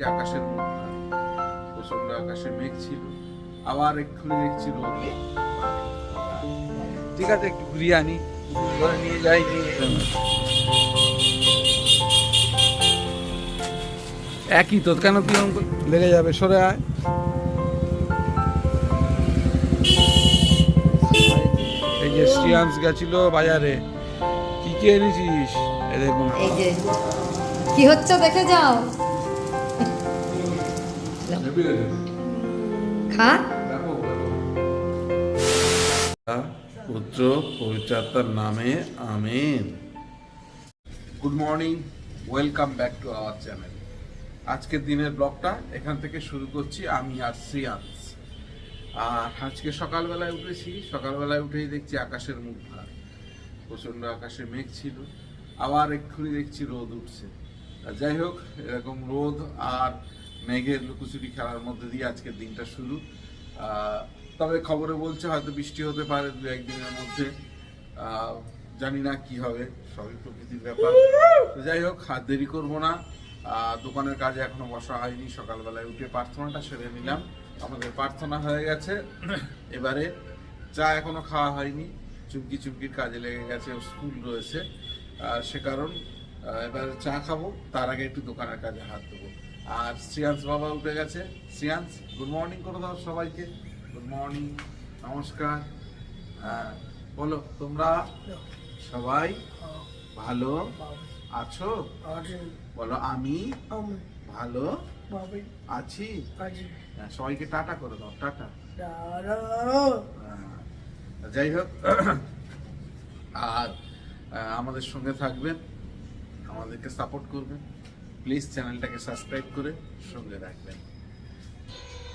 যে আকাশের মুখ প্রচণ্ড আকাশে মেঘ ছিল। আবার এক্ষুনি দেখছি রোদ ঠিক আছে, একটু ঘুরিয়ে আনি। ঘরে নিয়ে যাই একই তো, কেন এরকম লেগে যাবে, সরে আয়। এই যে শ্রিয়াংশ গেছিল বাজারে। কি কি এনেছিস? এই দেখুন কি হচ্ছে দেখে যাও। খা। পুত্র পবিত্রাত্মার নামে amen. Good morning welcome back to our channel আজকের দিনের ব্লগটা এখান থেকে শুরু করছি আমি আর শ্রিয়াংশ। আর আজকে সকালবেলায় উঠেছি সকালবেলায় উঠেই দেখছি আকাশের মুখ ভার। প্রচণ্ড আকাশে মেঘ ছিল। আবার এক্ষুনি দেখছি রোদ উঠছে। যাই হোক এরকম রোদ আর মেঘের লুকোচুরি খেলার মধ্যে দিয়ে আজকের দিনটা শুরু। তবে খবরে বলছে হয়তো বৃষ্টি হতে পারে দু একদিনের মধ্যে। জানি না কি হবে, সবই প্রকৃতির ব্যাপার। তো যাই হোক হাত দেরি করব না। দোকানের কাজে এখনও বসা হয়নি, সকালবেলায় উঠে প্রার্থনাটা সেরে নিলাম। আমাদের প্রার্থনা হয়ে গেছে। এবারে চা এখনও খাওয়া হয়নি, চুমকি চুমকির কাজে লেগে গেছে স্কুল রয়েছে। সে কারণ এবার চা খাব, তার আগে একটু দোকানের কাজে হাত দেবো। আর শ্রিয়াংশ বাবা উঠে গেছে। শ্রিয়াংশ গুড মর্নিং করে দাও সবাইকে। গুড মর্নিং নমস্কার। হ্যাঁ বলো তোমরা সবাই ভালো আছো? বলো আমি ভালো আছি? হ্যাঁ, সবাইকে টাটা করে দাও টাটা। আহ, যাই হোক। আর আমাদের সঙ্গে থাকবেন আমাদেরকে সাপোর্ট করবেন। প্লিজ চ্যানেলটাকে সাবস্ক্রাইব করে সঙ্গে রাখবেন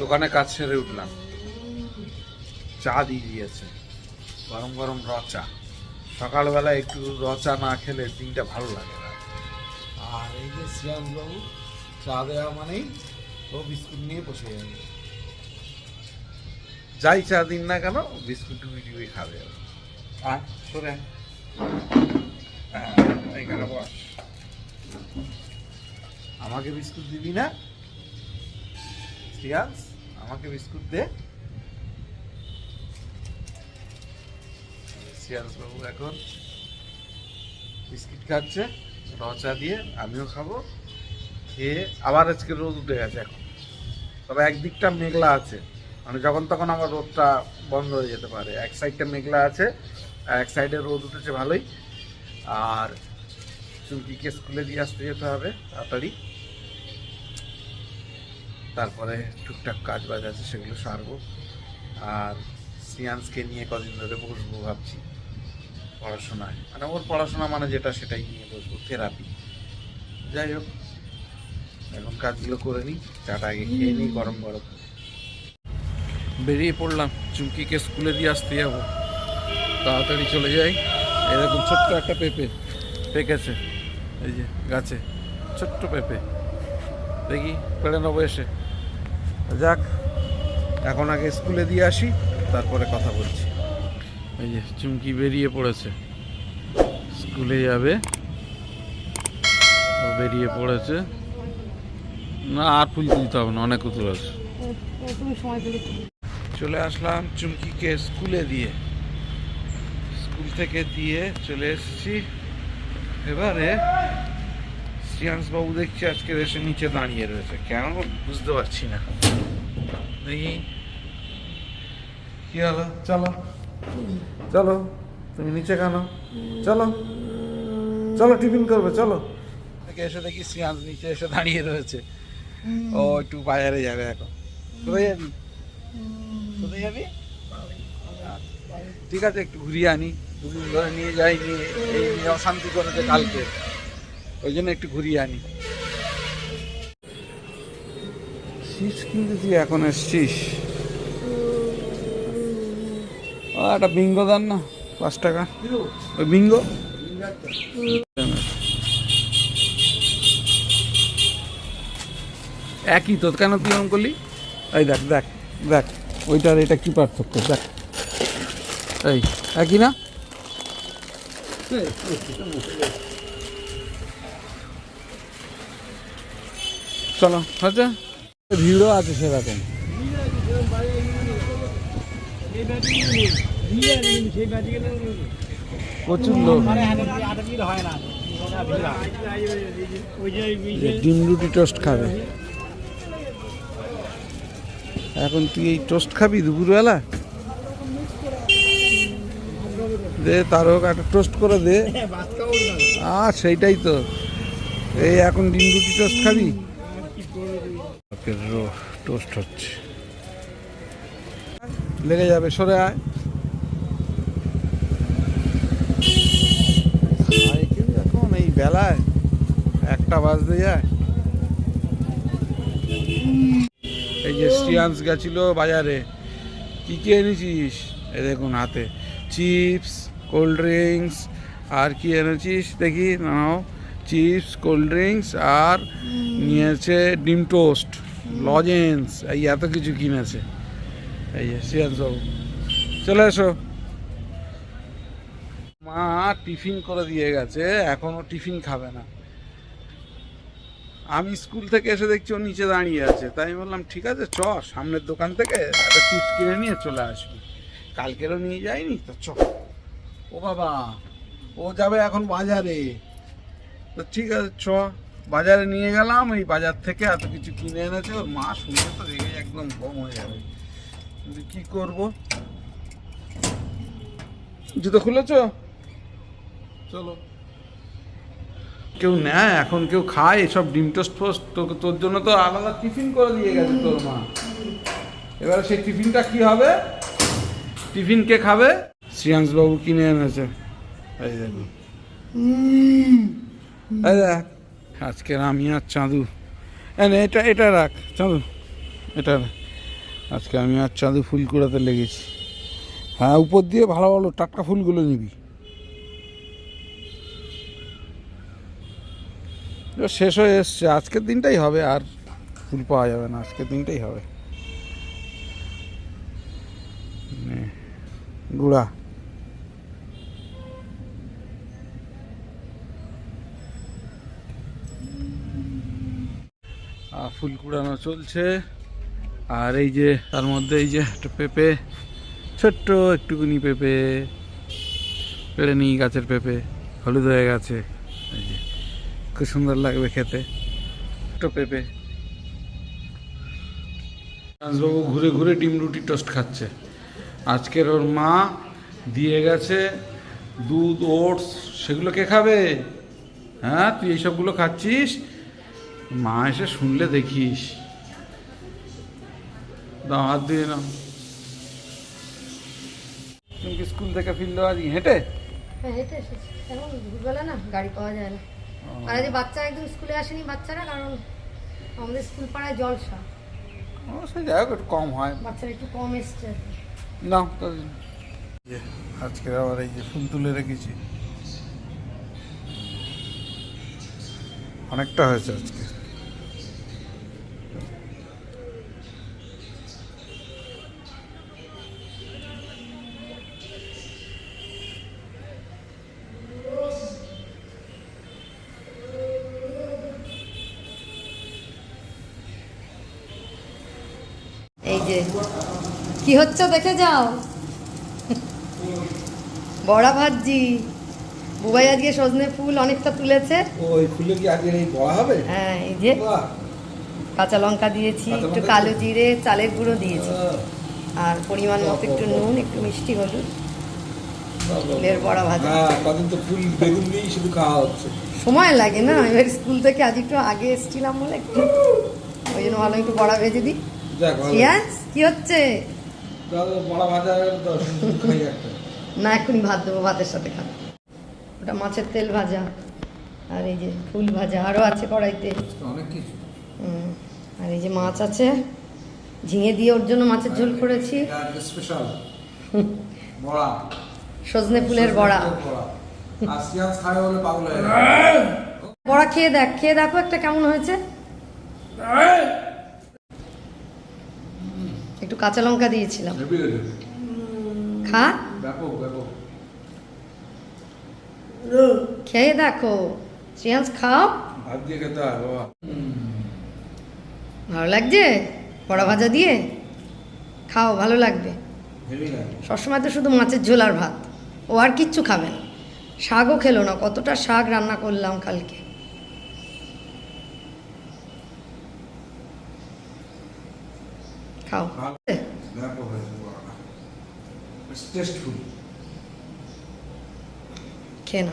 দোকানে কাজ সেরে উঠলাম। চা দিয়ে দিয়েছে। গরম গরম র চা। সকালবেলা একটু র চা না খেলে দিনটা ভালো লাগে না। আর এই যে শ্রিয়াংশ বাবু চা দেওয়া মানেই ও বিস্কুট নিয়ে বসে যাবে। যাই চা দিন না কেন বিস্কুট টুবি টুবি খাবে। আয় সরে। হ্যাঁ, এইখানে বস। আমাকে বিস্কুট দিবি না? শ্রিয়াংশ, আমাকে বিস্কুট দে। শ্রিয়াংশ বাবু এখন বিস্কিট খাচ্ছে, রচা দিয়ে আমিও খাব। খেয়ে আবার আজকে রোদ উঠে গেছে এখন। তবে একদিকটা মেঘলা আছে। মানে যখন তখন আমার রোদটা বন্ধ হয়ে যেতে পারে। এক সাইডটা মেঘলা আছে এক সাইডে রোদ উঠেছে ভালোই। আর চুমকিকে স্কুলে দিয়ে আসতে যেতে হবে তাড়াতাড়ি। তারপরে টুকটাক কাজ বাজ আছে সেগুলো সারবো। আর সিয়ান্সকে নিয়ে কদিন ধরে বসবো ভাবছি পড়াশোনায়। মানে ওর পড়াশোনা মানে যেটা সেটাই নিয়ে বসবো থেরাপি যাই হোক এখন কাজগুলো করে নিই চাটা আগে খেয়ে নিই গরম গরম। বেরিয়ে পড়লাম চুমকিকে স্কুলে দিয়ে আসতে যাব। তাড়াতাড়ি চলে যাই। এরকম ছোট্ট একটা পেঁপে পেকেছে। এই যে গাছে, ছোট্ট পেঁপে। দেখি, পেড়ে নেব এসে। যাক, এখন আগে স্কুলে দিয়ে আসি, তারপরে কথা বলছি। এই যে, চুমকি বেরিয়ে পড়েছে। স্কুলে যাবে। বেরিয়ে পড়েছে। না, আর ফুল তুলতে হবে না, অনেক উতুল আছে। চলে আসলাম চুমকিকে স্কুলে দিয়ে। স্কুল থেকে দিয়ে চলে এসেছি। এবারে শ্রিয়াংশ বাবু দেখছি আজকে এসে নিচে দাঁড়িয়ে রয়েছে। কেন বুঝতে পারছি না। দেখি। কি হলো? চলো। চলো। তুমি নিচে কেন? চলো। চলো, টিফিন করবে, চলো। এসে দেখি শ্রিয়াংশ নিচে এসে দাঁড়িয়ে রয়েছে। ও, একটু বাজারে যাবে এখন। কোথায় যাবি? কোথায় যাবি? ঠিক আছে, একটু ঘুরিয়ে আনি। ধরে নিয়ে যাই, নিয়ে, এই অশান্তি করেছে কালকে। ওই জন্য একটু ঘুরিয়ে আনি। শীষ কিন্তু তুই এখন এসছিস। একটা বিঙ্গো দেন না, পাঁচ টাকা। ওই বিঙ্গো? একই তো, কেন তুই এরকম করলি? এই দেখ দেখ দেখ, ওইটার এটা কি পার্থক্য? দেখ। এই, একই না? চল। আচ্ছা। ভিড়ও আছে সেরকম। লোক। ডিম রুটি টোস্ট খাবে। এখন তুই এই টোস্ট খাবি দুপুরবেলা? দে, তার হোক, একটা টোস্ট করে দে। আর সেইটাই তো। এই এখন ডিম রুটি টোস্ট খাবি? টোস্ট হচ্ছে। লেগে যাবে, সরে আয়। এখন এই বেলায় একটা বাজতে যায়। এই যে বাজারে, কি কি এনেছিস? এই দেখুন হাতে, চিপস, কোল্ড ড্রিঙ্কস, আর কি এনেছিস? দেখি, নাও। চিপস কোল্ড ড্রিঙ্কস আর নিয়েছে ডিম টোস্ট লজেন্স এই এত কিছু কিনেছে। এই যে শ্রিয়াংশ বাবু চলে এসো। মা টিফিন করে দিয়ে গেছে এখনও টিফিন খাবে না। আমি স্কুল থেকে এসে দেখছি ও নিচে দাঁড়িয়ে আছে তাই আমি বললাম ঠিক আছে চ সামনের দোকান থেকে একটা চিপস কিনে নিয়ে চলে আসবি। কালকেরও নিয়ে যায়নি তো চ। ও বাবা ও যাবে এখন বাজারে। তো ঠিক আছে, চ। বাজারে নিয়ে গেলাম, এই বাজার থেকে এত কিছু কিনে এনেছে। ওর মা শুনে তো রেগে একদম কম হয়ে যাবে। কিন্তু কি করব? জুতো খুলেছ? চলো। কেউ নেয়, এখন কেউ খায়, এসব ডিম টোস্ট ফোস্ট তোকে তোর জন্য তো আলাদা টিফিন করে দিয়ে গেছে তোর মা। এবারে সেই টিফিনটা কি হবে? টিফিন কে খাবে? শ্রিয়াংশ বাবু কিনে এনেছে। এই দেখুন আজকের আমি আর চাঁদু। এটা এটা রাখ, চাঁদু। এটা। আজকে আমি আর চাঁদু ফুল কুড়াতে লেগেছি। হ্যাঁ উপর দিয়ে ভালো ভালো টাটকা ফুলগুলো নিবি। শেষ হয়ে এসছে। আজকের দিনটাই হবে, আর ফুল পাওয়া যাবে না। আজকের দিনটাই হবে। গুড়া। ফুল কুড়ানো চলছে। আর এই যে, তার মধ্যে এই যে একটা পেঁপে, ছোট্ট একটুকুনি পেঁপে, পেড়ে নিই গাছের পেঁপে, হলুদ হয়ে গেছে। এই যে, খুব সুন্দর লাগবে খেতে। ছোট্ট পেঁপে। বাবু ঘুরে ঘুরে ডিম রুটি টোস্ট খাচ্ছে। আজকের ওর মা দিয়ে গেছে দুধ, ওটস, সেগুলো কে খাবে? হ্যাঁ তুই এইসবগুলো খাচ্ছিস? মা এসে শুনলে দেখিস। দাও হাত দিয়ে নাও তুমি কি স্কুল থেকে ফিরলো আজ? হেঁটে? হ্যাঁ হেঁটে এসেছি। এখন দুপুরবেলা না গাড়ি পাওয়া যায় না। আর আজ বাচ্চা একদম স্কুলে আসেনি বাচ্চারা কারণ আমাদের স্কুল পাড়ায় জলসা। ও সে যাই হোক একটু কম হয়। বাচ্চারা একটু কম এসছে আর তো আজকে আবার এই যে ফুল তুলে রেখেছি। অনেকটা হয়েছে আজকে। কি হচ্ছে দেখে যাও। বড়া ভাজি। বুবাই আজকে সজনে ফুল অনেকটা তুলেছে। ওই ফুলে কি আজকে এই বড়া হবে? হ্যাঁ এই যে কাঁচা লঙ্কা দিয়েছি একটু কালো জিরে চালের গুঁড়ো দিয়েছি। আর পরিমাণ মতো একটু নুন একটু মিষ্টি হলুদ। ফুলের বড়া ভাজা। হ্যাঁ কদিন তো ফুল বেগুন দিয়েই শুধু খাওয়া হচ্ছে। সময় লাগে না এবার স্কুল থেকে আজ একটু আগে এসেছিলাম বলে একটু। ওই জন্য ভালো একটু বড়া ভেজে দিই। কি হচ্ছে? না এখনই ভাত দেবো ভাতের সাথে খাবে। ওটা মাছের তেল ভাজা আর এই যে ফুল ভাজা আরও আছে কড়াইতে। অনেক কিছু। হুম, আর এই যে মাছ আছে ঝিঙে দিয়ে ওর জন্য মাছের ঝোল করেছি। স্পেশাল বড়া। সজনে ফুলের বড়া। বড়া। খেয়ে দেখ খেয়ে দেখো একটা কেমন হয়েছে। একটু কাঁচা লঙ্কা দিয়েছিলাম। খা। খেয়ে দেখো। শ্রেয়াংস খাও। ভালো লাগছে? বড়া ভাজা দিয়ে? খাও ভালো লাগবে। সবসময় তো শুধু মাছের ঝোল আর ভাত। ও আর কিচ্ছু খাবে না। শাকও খেলো না। কতটা শাক রান্না করলাম কালকে খাও ভালো। ব্যাপক হয়েছে বড়টা টেস্টফুল খেয়ে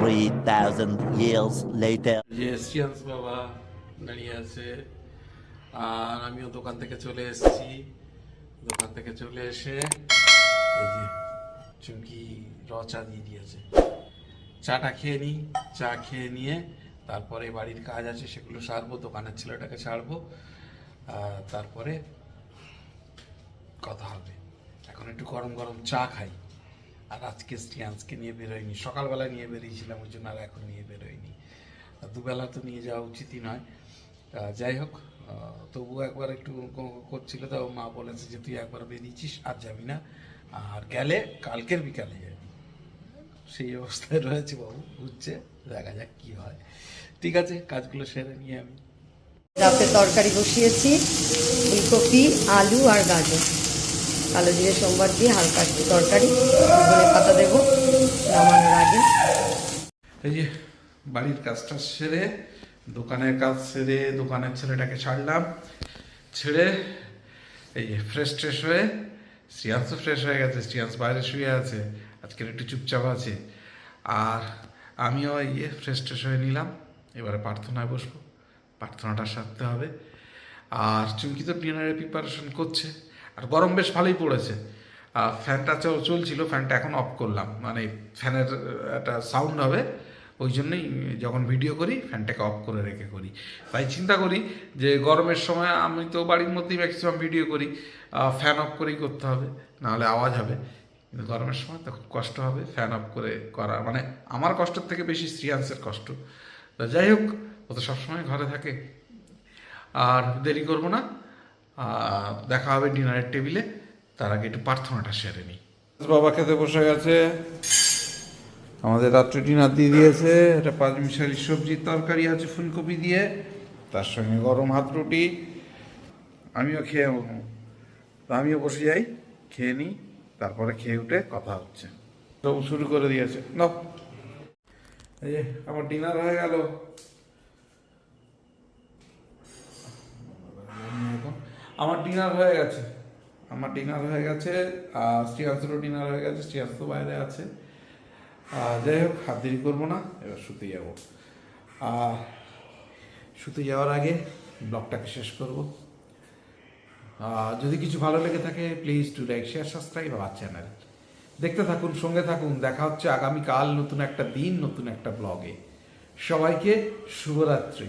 3,000 years later. যে সিয়ান্স বাবা। দাঁড়িয়ে আছে। আর আমিও দোকান থেকে চলে এসেছি। দোকান থেকে চলে এসে এই যে চুমকি র চা দিয়ে দিয়েছে। চাটা খেয়ে নিই চা খেয়ে নিয়ে তারপরে বাড়ির কাজ আছে সেগুলো সারবো দোকানের ছেলেটাকে সারবো। আর তারপরে কথা হবে। এখন একটু গরম গরম চা খাই। আর আজকে স্টিয়ান্সকে নিয়ে বেরোয়নি। সকালবেলা নিয়ে বেরিয়েছিলাম, ওই জন্য আর এখন নিয়ে বেরোয়নি। দুবেলা তো নিয়ে যাওয়া উচিতই নয়। যাই হোক তবুও একবার একটু করছিল তো মা বলেছে যে, তুই একবার বেরিয়েছিস, আর যাবি না। আর গেলে কালকের বিকালে যাবি। সেই অবস্থায় রয়েছে বাবু বুঝছে দেখা যাক কি হয়। ঠিক আছে, কাজগুলো সেরে নিয়ে আমি। রাতে তরকারি বসিয়েছি, ফুলকপি, আলু আর গাজর। কালো জিরে সোমবার দিয়ে হালকা তরকারি, ধনে পাতা দেবো নামানোর আগে। এই যে বাড়ির কাজটা সেরে, দোকানের কাজ সেরে, দোকানের ছেলেটাকে ছাড়লাম। ছেড়ে এই যে ফ্রেশ ট্রেশ হয়ে শ্রিয়াংশও ফ্রেশ হয়ে গেছে, শ্রিয়াংশ বাইরে শুয়ে আছে, আজকের একটু চুপচাপ আছে। আর আমিও এই যে ফ্রেশ ট্রেশ হয়ে নিলাম, এবারে প্রার্থনায় বসবো, প্রার্থনাটা সারতে হবে। আর চুমকি তো ডিনারের প্রিপারেশন করছে। আর গরম বেশ ভালোই পড়েছে। ফ্যানটা চল- চলছিল, ফ্যানটা এখন অফ করলাম। মানে ফ্যানের একটা সাউন্ড হবে, ওই জন্যই যখন ভিডিও করি, ফ্যানটাকে অফ করে রেখে করি। তাই চিন্তা করি যে গরমের সময় আমি তো বাড়ির মধ্যেই ম্যাক্সিমাম ভিডিও করি। ফ্যান অফ করেই করতে হবে, নাহলে আওয়াজ হবে। কিন্তু গরমের সময় তো খুব কষ্ট হবে ফ্যান অফ করে করা। মানে আমার কষ্টের থেকে বেশি শ্রিয়াংসের কষ্ট। যাই হোক, ও তো সবসময় ঘরে থাকে। আর দেরি করব না। দেখা হবে ডিনারের টেবিলে। তার আগে একটু প্রার্থনাটা সেরে নিই। বাবা খেতে বসে গেছে। আমাদের রাত্রে ডিনার দিয়ে দিয়েছে। এটা পাঁচ মিশালি সবজির তরকারি আছে ফুলকপি দিয়ে। তার সঙ্গে গরম হাত রুটি। আমিও খেয়ে। আমিও বসে যাই, খেয়ে নিই। তারপরে খেয়ে উঠে কথা হচ্ছে। সব শুরু করে দিয়েছে। নাও। এই আমার ডিনার হয়ে গেল। আমার ডিনার হয়ে গেছে। আমার ডিনার হয়ে গেছে শ্রীয়াংশেরও ডিনার হয়ে গেছে, শ্রীয়াংশ বাইরে আছে। যাই হোক, হাত দেরি করব না, এবার শুতে যাব। শুতে যাওয়ার আগে ব্লগটাকে শেষ করব। যদি কিছু ভালো লেগে থাকে please to like share subscribe আমার চ্যানেল দেখতে থাকুন, সঙ্গে থাকুন, দেখা হচ্ছে আগামীকাল নতুন একটা দিন, নতুন একটা ব্লগে সবাইকে শুভরাত্রি।